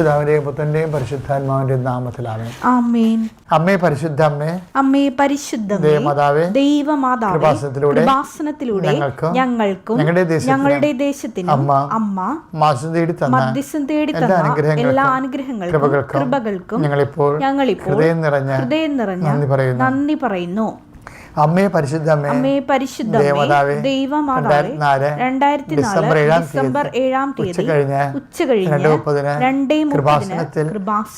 പിതാവിന്റെയും പുത്രന്റെയും പരിശുദ്ധാത്മാവിന്റെയും നാമത്തിലാണ് ആമേൻ. അമ്മേ പരിശുദ്ധ അമ്മേ അമ്മേ പരിശുദ്ധ ദേവമാതാവേ ദൈവമാതാവേ കൃപാസനത്തിലൂടെ കൃപാസനത്തിലൂടെ ഞങ്ങൾക്കും ഞങ്ങൾക്കും ഞങ്ങളുടെ ദേശത്തിനും അമ്മ അമ്മ മാസം തേടി തന്ന മധ്യസ്ഥം തേടി തന്ന എല്ലാ അനുഗ്രഹങ്ങൾക്കും കൃപകൾക്കും കൃപകൾക്കും ഞങ്ങളിപ്പോൾ ഞങ്ങളിപ്പോൾ ഹൃദയം നിറഞ്ഞ ഹൃദയം നിറഞ്ഞ നന്ദി പറയുന്നു. അമ്മേ പരിശുദ്ധ അമ്മേ പരിശുദ്ധ പരിശുദ്ധമേ ദൈവമാതാവേ രണ്ടായിരത്തി ഡിസംബർ ഏഴാം ഡിസംബർ ഏഴാം തീയതി ഉച്ചകഴിഞ്ഞ് ഉച്ച കഴിഞ്ഞ് രണ്ട് മുപ്പതിന് രണ്ടേ കൃപാസനത്തിൽ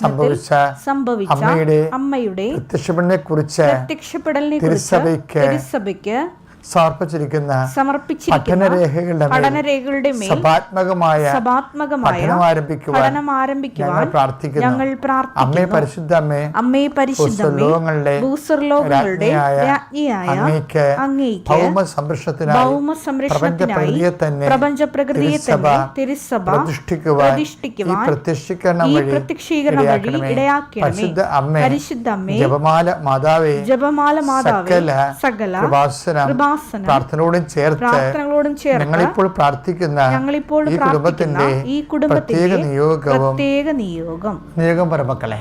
സംഭവിച്ച സംഭവിച്ച അമ്മയുടെ അമ്മയുടെ പ്രത്യക്ഷപ്പെടലിനെ കുറിച്ച് പ്രത്യക്ഷപ്പെടലിനെ തിരുസഭയ്ക്ക് സമർപ്പിച്ചിരിക്കുന്ന പഠനരേഖകളുടെ പഠനരേഖകളുടെ സഭാത്മകമായ പഠനം ആരംഭിക്കുവാൻ പ്രാർത്ഥിക്കുന്നു. ഞങ്ങൾ അമ്മേ പരിശുദ്ധ അമ്മേ അമ്മേ പരിശുദ്ധമേ ലോകങ്ങളുടെ ഭൂസ്വർലോകങ്ങളുടെ രാജ്ഞിയായ അങ്ങേക്ക് ഭൗമ സംരക്ഷണത്തിനായി ഭൗമ സംരക്ഷണത്തിനായി പ്രപഞ്ച പ്രകൃതിയെ തന്നെ തിരുസഭ പ്രതിഷ്ഠിക്കുവാൻ ഈ പ്രത്യക്ഷീകരണം വഴി. ഇടയാക്കണമേ. പരിശുദ്ധ അമ്മേ പരിശുദ്ധ അമ്മേ ജപമാല മാതാവേ ജപമാല മാതാവേ സകല സകല കൃപാസനം കൃപാസനം പ്രാർത്ഥനയോടും ചേർത്ത് പ്രാർത്ഥനകളോടും ചേർത്ത് ഞങ്ങളിപ്പോൾ പ്രാർത്ഥിക്കുന്ന ഞങ്ങളിപ്പോൾ ഈ കുടുംബത്തിന്റെ ഈ കുടുംബത്തിന്റെ പ്രത്യേക നിയോഗം പ്രത്യേക നിയോഗം. നിയോഗം പരമക്കളെ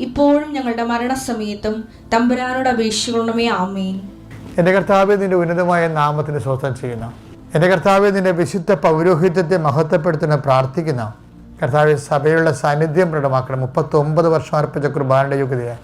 ഇപ്പോഴും ഞങ്ങളുടെ മരണസമയത്തും തമ്പുരാനോട് അപേക്ഷിക്കണമേ ആമേൻ. എന്റെ കർത്താവെ നിന്റെ ഉന്നതമായ നാമത്തിന് സ്വസ്ഥം ചെയ്യുന്ന. എന്റെ കർത്താവെ നിന്റെ വിശുദ്ധ പൗരോഹിത്യത്തെ മഹത്വപ്പെടുത്തുന്ന പ്രാർത്ഥിക്കുന്ന. കർത്താവെ സഭയുള്ള സാന്നിധ്യം പ്രകടമാക്കണം. മുപ്പത്തൊമ്പത് വർഷം അർപ്പിച്ച കുർബാനയുടെ യോഗ്യതയായി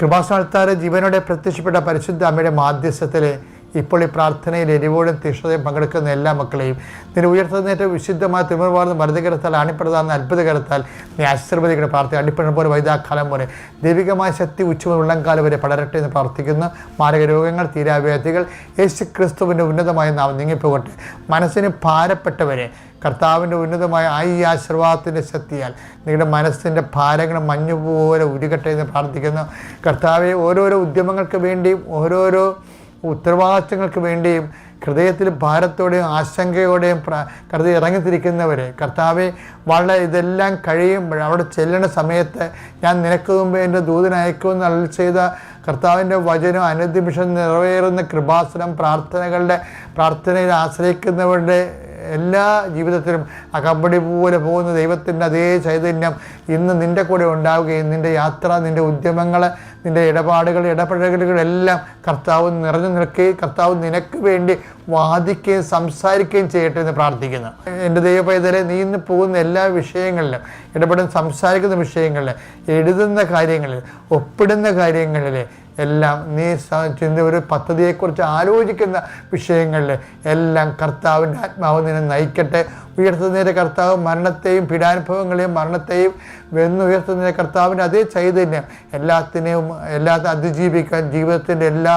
കൃപാസ്ഥാനത്താറ് ജീവനോടെ പ്രത്യക്ഷപ്പെട്ട പരിശുദ്ധ അമ്മയുടെ മാധ്യസ്ഥത്തിൽ ഇപ്പോൾ ഈ പ്രാർത്ഥനയിൽ എരിവോടും തീക്ഷണതയും പങ്കെടുക്കുന്ന എല്ലാ മക്കളെയും. നിന്റെ ഉയർത്തുന്നേറ്റ വിശുദ്ധമായ തിരുമർവാർന്ന് മരുതകരത്താൽ അണിപ്പെടുത്താവുന്ന അത്ഭുതകരത്താൽ നീ ആശീർവദിക്കുന്ന പ്രാർത്ഥന. അടിപ്പിടുന്ന പോലെ വൈദാക്കാലം പോലെ ദൈവികമായ ശക്തി ഉച്ചമ ഉള്ളംകാലം വരെ പടരട്ടെ എന്ന് പ്രാർത്ഥിക്കുന്നു. മാരക രോഗങ്ങൾ തീരാവ്യാധികൾ യേശു ക്രിസ്തുവിന്റെ ഉന്നതമായ നാം നീങ്ങിപ്പോകട്ടെ. മനസ്സിന് ഭാരപ്പെട്ടവരെ കർത്താവിന്റെ ഉന്നതമായ ആ ഈ ആശീർവാദത്തിന്റെ ശക്തിയാൽ നിങ്ങളുടെ മനസ്സിന്റെ ഭാരങ്ങൾ മഞ്ഞുപോലെ ഉരുകട്ടെ എന്ന് പ്രാർത്ഥിക്കുന്നു. കർത്താവെ ഓരോരോ ഉദ്യമങ്ങൾക്ക് വേണ്ടിയും ഓരോരോ ഉത്തരവാദിത്തങ്ങൾക്ക് വേണ്ടിയും ഹൃദയത്തിൽ ഭാരത്തോടെയും ആശങ്കയോടെയും കരുതി ഇറങ്ങിത്തിരിക്കുന്നവരെ. കർത്താവെ വളരെ ഇതെല്ലാം കഴിയുമ്പോൾ അവിടെ ചെല്ലുന്ന സമയത്ത് ഞാൻ നിനക്ക് മുമ്പ് എന്റെ ദൂതനയക്കുമെന്ന് അരുൾ ചെയ്ത കർത്താവിന്റെ വചനം അനുദിമിഷം നിറവേറുന്ന കൃപാസനം പ്രാർത്ഥനകളുടെ പ്രാർത്ഥനയിൽ ആശ്രയിക്കുന്നവരുടെ എല്ലാ ജീവിതത്തിലും അകമ്പടി പോലെ പോകുന്ന ദൈവത്തിന്റെ അതേ ചൈതന്യം ഇന്ന് നിന്റെ കൂടെ ഉണ്ടാവുകയും നിന്റെ യാത്ര നിന്റെ ഉദ്യമങ്ങൾ നിന്റെ ഇടപാടുകൾ ഇടപഴകലുകളെല്ലാം കർത്താവ് നിറഞ്ഞു നിൽക്കുകയും കർത്താവ് നിനക്ക് വേണ്ടി വാദിക്കുകയും സംസാരിക്കുകയും ചെയ്യട്ടെ എന്ന് പ്രാർത്ഥിക്കുന്നു. എന്റെ ദൈവപൈതലെ നീ ഇന്ന് പോകുന്ന എല്ലാ വിഷയങ്ങളിലും ഇടപെടുന്ന സംസാരിക്കുന്ന വിഷയങ്ങളിൽ എഴുതുന്ന കാര്യങ്ങളിൽ ഒപ്പിടുന്ന കാര്യങ്ങളിൽ എല്ലാം നീ ചിന്ത ഒരു പദ്ധതിയെക്കുറിച്ച് ആലോചിക്കുന്ന വിഷയങ്ങളിൽ എല്ലാം കർത്താവിന്റെ ആത്മാവ് നിന്നെ നയിക്കട്ടെ. ഉയർത്തുന്നതിന്റെ കർത്താവ് മരണത്തെയും പീഡാനുഭവങ്ങളെയും മരണത്തെയും വെന്നുയർത്തുന്നതിന്റെ കർത്താവിന്റെ അതേ ചൈതന്യം എല്ലാത്തിനെയും എല്ലാത്തിനും അതിജീവിക്കാൻ ജീവിതത്തിന്റെ എല്ലാ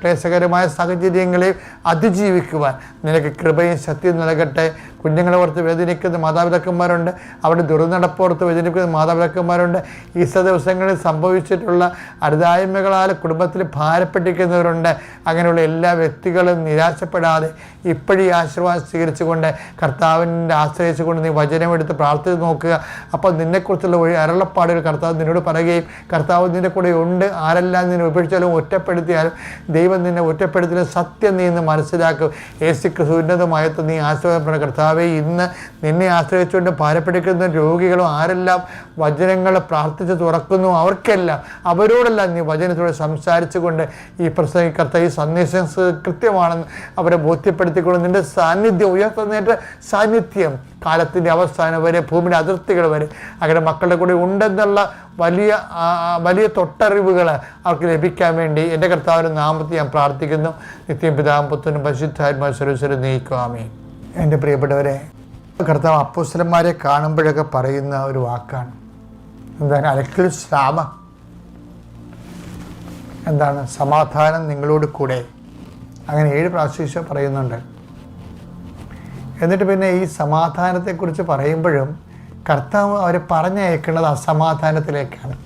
ക്ലേശകരമായ സാഹചര്യങ്ങളെയും അതിജീവിക്കുവാൻ നിനക്ക് കൃപയും ശക്തിയും നൽകട്ടെ. കുഞ്ഞുങ്ങളെ ഓർത്ത് വേദനിക്കുന്ന മാതാപിതാക്കന്മാരുണ്ട്. അവരുടെ ദുർനടപ്പോർത്ത് വേദനിക്കുന്ന മാതാപിതാക്കന്മാരുണ്ട്. ഈ ദിവസങ്ങളിൽ സംഭവിച്ചിട്ടുള്ള അരുതായ്മകളാൽ കുടുംബത്തിൽ ഭാരപ്പെട്ടിരിക്കുന്നവരുണ്ട്. അങ്ങനെയുള്ള എല്ലാ വ്യക്തികളും നിരാശപ്പെടാതെ ഇപ്പോഴീ ആശീർവാദം സ്വീകരിച്ചുകൊണ്ട് കർത്താവിന്റെ ആശ്രയിച്ചുകൊണ്ട് നീ വചനമെടുത്ത് പ്രാർത്ഥിച്ച് നോക്കുക. അപ്പോൾ നിന്നെക്കുറിച്ചുള്ള ഒരു അരളപ്പാടുകൾ കർത്താവ് നിന്നോട് പറയുകയും കർത്താവ് നിന്റെ കൂടെ ഉണ്ട്. ആരെല്ലാം നിന്നെ ഉപേക്ഷിച്ചാലും ഒറ്റപ്പെടുത്തിയാലും ദൈവം നിന്നെ ഒറ്റപ്പെടുത്തിയാലും സത്യം നീ ഇന്ന് മനസ്സിലാക്കും. യേശു ഉന്നതമായത്ത് നീ ആശ്രയപ്പെടുന്ന കർത്താവെ ഇന്ന് നിന്നെ ആശ്രയിച്ചുകൊണ്ട് ഭാരപ്പെടുക്കുന്ന രോഗികളും ആരെല്ലാം വചനങ്ങൾ പ്രാർത്ഥിച്ച് തുറക്കുന്നു? അവർക്കെല്ലാം അവരോടെല്ലാം നീ വചനത്തോടെ സംസാരിച്ചുകൊണ്ട് ഈ പ്രസംഗിക്കർത്ത ഈ സന്ദേശം കൃത്യമാണെന്ന് അവരെ ബോധ്യപ്പെടുത്തിക്കൊണ്ട് നിന്റെ സാന്നിധ്യം ഉയർത്തുന്നതിന്റെ സാന്നിധ്യം കാലത്തിന്റെ അവസാനം വരെ ഭൂമിയുടെ അതിർത്തികൾ വരെ അങ്ങനെ മക്കളുടെ കൂടെ ഉണ്ടെന്നുള്ള വലിയ വലിയ തൊട്ടറിവുകൾ അവർക്ക് ലഭിക്കാൻ വേണ്ടി എന്റെ കർത്താവിന്റെ നാമത്തിൽ ഞാൻ പ്രാർത്ഥിക്കുന്നു. നിത്യം പിതാവും പുത്രനും പരിശുദ്ധാത്മാ സ്വരൂസരം നീക്കുവാമേ എന്റെ പ്രിയപ്പെട്ടവരെ കർത്താവ് അപ്പുസ്ലന്മാരെ കാണുമ്പോഴൊക്കെ പറയുന്ന ഒരു വാക്കാണ്. എന്താണ്? അലക്കൽ ശ്രാമ എന്താണ്? സമാധാനം നിങ്ങളോട് കൂടെ. അങ്ങനെ ഏഴ് പ്രാവശ്യം പറയുന്നുണ്ട്. എന്നിട്ട് പിന്നെ ഈ സമാധാനത്തെക്കുറിച്ച് പറയുമ്പോഴും കർത്താവ് അവരെ പറഞ്ഞയക്കുന്നത് അസമാധാനത്തിലേക്കാണ്.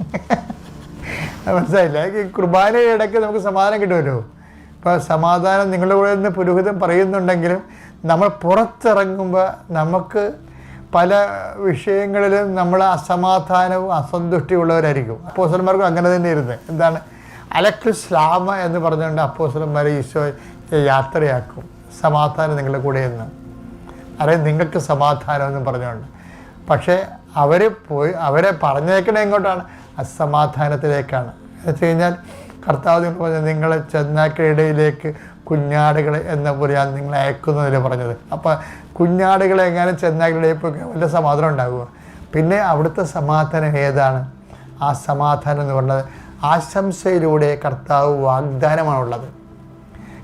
മനസ്സിലായില്ല? ഈ കുർബാനയുടെ ഇടയ്ക്ക് നമുക്ക് സമാധാനം കിട്ടുമല്ലോ. ഇപ്പോൾ സമാധാനം നിങ്ങളുടെ കൂടെ നിന്ന് പുരോഹിതം പറയുന്നുണ്ടെങ്കിലും നമ്മൾ പുറത്തിറങ്ങുമ്പോൾ നമുക്ക് പല വിഷയങ്ങളിലും നമ്മൾ അസമാധാനവും അസന്തുഷ്ടിയുള്ളവരായിരിക്കും. അപ്പോസന്മാർക്കും അങ്ങനെ തന്നെ ഇരുന്നത് എന്താണ്? അലക്ക് സ്ലാമ എന്ന് പറഞ്ഞുകൊണ്ട് അപ്പോസലന്മാരെ ഈശോ യാത്രയാക്കും. സമാധാനം നിങ്ങളുടെ കൂടെ എന്ന് അറിയാം നിങ്ങൾക്ക് സമാധാനം എന്ന് പറഞ്ഞുകൊണ്ട്. പക്ഷേ അവർ പോയി അവരെ പറഞ്ഞേക്കണേ എങ്ങോട്ടാണ്? അസമാധാനത്തിലേക്കാണ്. എന്ന് വെച്ച് കഴിഞ്ഞാൽ കർത്താവ് നിങ്ങൾ പറഞ്ഞത് നിങ്ങളെ കുഞ്ഞാടുകൾ എന്ന പോലെയാണ് നിങ്ങളെ അയക്കുന്നതിൽ പറഞ്ഞത്. അപ്പോൾ കുഞ്ഞാടുകൾ എങ്ങനെ ചെന്നാക്കയിടയിൽ വലിയ വല്ല സമാധാനം ഉണ്ടാകുക പിന്നെ അവിടുത്തെ സമാധാനം ഏതാണ്? ആ സമാധാനം എന്ന് പറഞ്ഞത് ആശംസയിലൂടെ കർത്താവ് വാഗ്ദാനമാണുള്ളത്.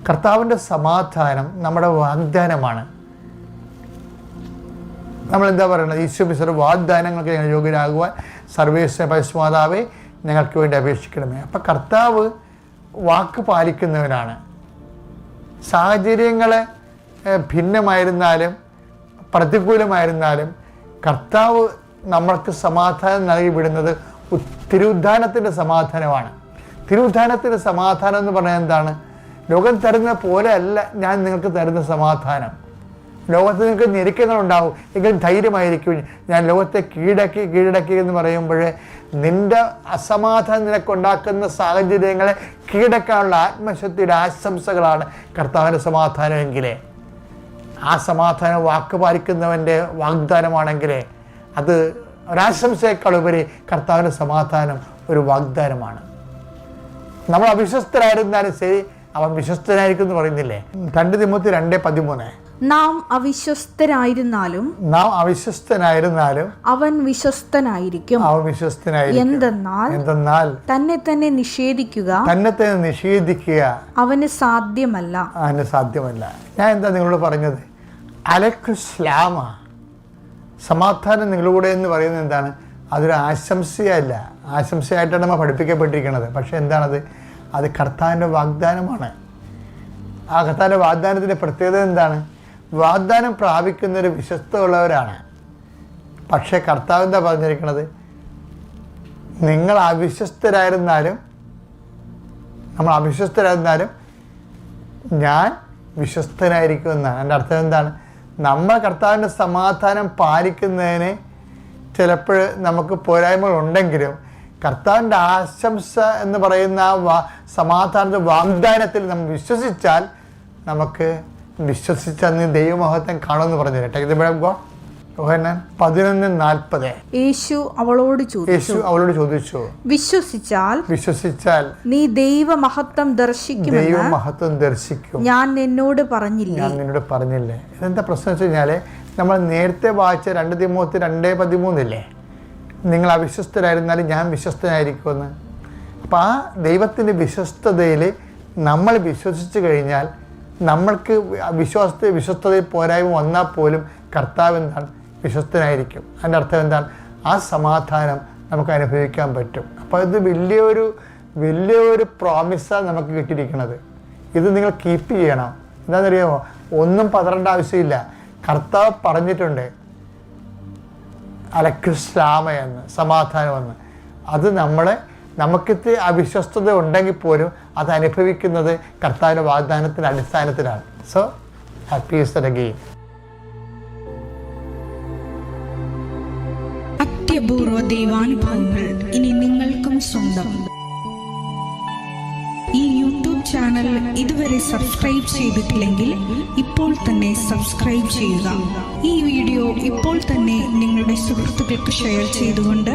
കർത്താവിന്റെ സമാധാനം നമ്മുടെ വാഗ്ദാനമാണ്. നമ്മൾ എന്താ പറയുന്നത് ഈശോ വാഗ്ദാനങ്ങൾക്ക് ഞങ്ങൾ യോഗ്യരാകുവാൻ സർവേശ്വര പരിശുമാതാവെ ഞങ്ങൾക്ക് വേണ്ടി അപേക്ഷിക്കണമേ. അപ്പം കർത്താവ് വാക്ക് പാലിക്കുന്നവനാണ്. സാഹചര്യങ്ങൾ ഭിന്നമായിരുന്നാലും പ്രതികൂലമായിരുന്നാലും കർത്താവ് നമ്മൾക്ക് സമാധാനം നൽകി വിടുന്നത് തിരുദ്ധാനത്തിന്റെ സമാധാനമാണ്. തിരുദ്ധാനത്തിന്റെ സമാധാനം എന്ന് പറഞ്ഞാൽ എന്താണ്? ലോകം തരുന്ന പോലെ അല്ല ഞാൻ നിങ്ങൾക്ക് തരുന്ന സമാധാനം. ലോകത്ത് നിങ്ങൾക്ക് ഞെരുക്കങ്ങളുണ്ടാവും. എങ്കിലും ധൈര്യമായിരിക്കും ഞാൻ ലോകത്തെ കീഴടക്കി കീഴടക്കി എന്ന് പറയുമ്പോൾ നിന്റെ അസമാധാനം നിനക്കുണ്ടാക്കുന്ന സാഹചര്യങ്ങളെ കീഴടക്കാനുള്ള ആത്മശക്തിയുടെ ആശംസകളാണ് കർത്താവിന്റെ സമാധാനമെങ്കിലേ. ആ സമാധാനം വാക്ക് പാലിക്കുന്നവന്റെ വാഗ്ദാനമാണെങ്കിൽ അത് ഒരാശംസയേക്കാൾ ഉപരി കർത്താവിന്റെ സമാധാനം ഒരു വാഗ്ദാനമാണ്. നമ്മൾ അവിശ്വസ്തരായിരുന്നാലും ശരി അവൻ വിശ്വസ്തനായിരിക്കും എന്ന് പറയുന്നില്ലേ? രണ്ട് തിമ്മത്തി രണ്ട് പതിമൂന്ന്. നാം അവിശ്വസ്തരായിരുന്നാലും നാം അവിശ്വസ്തനായിരുന്നാലും അവൻ വിശ്വസ്തനായിരിക്കും. അവൻ വിശ്വസ്തനായിരിക്കും. എന്തെന്നാൽ എന്തെന്നാൽ തന്നെ തന്നെ നിഷേധിക്കുക തന്നെ തന്നെ നിഷേധിക്കുക അവന് സാധ്യമല്ല. അവന് സാധ്യമല്ല. ഞാൻ എന്താ നിങ്ങളോട് പറഞ്ഞത്? അലക്കുസ്ലാമ. സമാധാനം നിങ്ങളുടെ എന്ന് പറയുന്നത് എന്താണ്? അതൊരു ആശംസയല്ല. ആശംസയായിട്ടാണ് നമ്മൾ പഠിപ്പിക്കപ്പെട്ടിരിക്കുന്നത്. പക്ഷെ എന്താണത്? അത് കർത്താവിന്റെ വാഗ്ദാനമാണ്. ആ കർത്താവിന്റെ വാഗ്ദാനത്തിന്റെ പ്രത്യേകത എന്താണ്? വാഗ്ദാനം പ്രാപിക്കുന്ന പ്രാപിക്കുന്നവർ വിശ്വസ്തമുള്ളവരാണ് പക്ഷേ കർത്താവ് എന്താ പറഞ്ഞിരിക്കുന്നത് നിങ്ങൾ അവിശ്വസ്തരായിരുന്നാലും നമ്മൾ അവിശ്വസ്തരായിരുന്നാലും ഞാൻ വിശ്വസ്തനായിരിക്കും എന്നാണ് എന്റെ അർത്ഥം എന്താണ്? നമ്മൾ കർത്താവിന്റെ സമാധാനം പാലിക്കുന്നതിന് ചിലപ്പോൾ നമുക്ക് പോരായ്മകൾ ഉണ്ടെങ്കിലും കർത്താവിന്റെ ആശംസ എന്ന് പറയുന്ന വാ സമാധാനത്തെ വാഗ്ദാനത്തിൽ നമ്മൾ വിശ്വസിച്ചാൽ നമുക്ക് വിശ്വസിച്ച നീ ദൈവമഹത്വം കാണുമെന്ന് പറഞ്ഞു കേട്ടോ യോഹന്നാൻ പതിനൊന്ന് നാൽപ്പത്. യേശു അവളോട് ചോദിച്ചു. യേശു അവളോട് ചോദിച്ചു. വിശ്വസിച്ചാൽ വിശ്വസിച്ചാൽ നീ ദൈവമഹത്വം ദർശിക്കും ദൈവമഹത്വം ദർശിക്കും. ഞാൻ നിന്നോട് പറഞ്ഞില്ലേ? ഞാൻ നിന്നോട് പറഞ്ഞില്ലേ? ഇതെന്താ പ്രശ്നം വെച്ച് കഴിഞ്ഞാൽ നമ്മൾ നേരത്തെ വായിച്ച രണ്ട് തിമൂത്ത് രണ്ടേ പതിമൂന്നില്ലേ? നിങ്ങൾ അവിശ്വസ്തരായിരുന്നാലും ഞാൻ വിശ്വസ്തനായിരിക്കുമെന്ന്. അപ്പോൾ ആ ദൈവത്തിന്റെ വിശ്വസ്തതയിൽ നമ്മൾ വിശ്വസിച്ച് കഴിഞ്ഞാൽ നമ്മൾക്ക് വിശ്വാസത്തെ വിശ്വസ്തതയിൽ പോരായ്മ വന്നാൽ പോലും കർത്താവ് എന്താണ്? വിശ്വസ്തനായിരിക്കും. അതിന്റെ അർത്ഥം എന്താണ്? ആ സമാധാനം നമുക്ക് അനുഭവിക്കാൻ പറ്റും. അപ്പോൾ ഇത് വലിയൊരു വലിയൊരു പ്രോമിസാണ് നമുക്ക് കിട്ടിയിരിക്കുന്നത് ഇത് നിങ്ങൾ കീപ്പ് ചെയ്യണം. എന്താണെന്നറിയാമോ? ഒന്നും പതറേണ്ട ആവശ്യമില്ല. കർത്താവ് പറഞ്ഞിട്ടുണ്ട്. അലക്കുശ്ലാമ എന്ന് സമാധാനമെന്ന്. അത് നമ്മളെ നമുക്കിത് അവിശ്വസ്തത ഉണ്ടെങ്കിൽ പോലും അത് അനുഭവിക്കുന്നത് കർത്താവിന്റെ വാഗ്ദാനത്തിന്റെ അടിസ്ഥാനത്തിലാണ്. സോ ഹാപ്പി ഈസ്റ്റർ അഗെയിൻ അത്യപൂർവ ദൈവാനുഭവങ്ങൾ ഇനി നിങ്ങൾക്കും സ്വന്തം. ഈ യൂട്യൂബ് ചാനൽ ഇതുവരെ സബ്സ്ക്രൈബ് ചെയ്തിട്ടില്ലെങ്കിൽ ഇപ്പോൾ തന്നെ സബ്സ്ക്രൈബ് ചെയ്യുക. ഈ വീഡിയോ ഇപ്പോൾ തന്നെ നിങ്ങളുടെ സുഹൃത്തുക്കൾക്ക് ഷെയർ ചെയ്തുകൊണ്ട്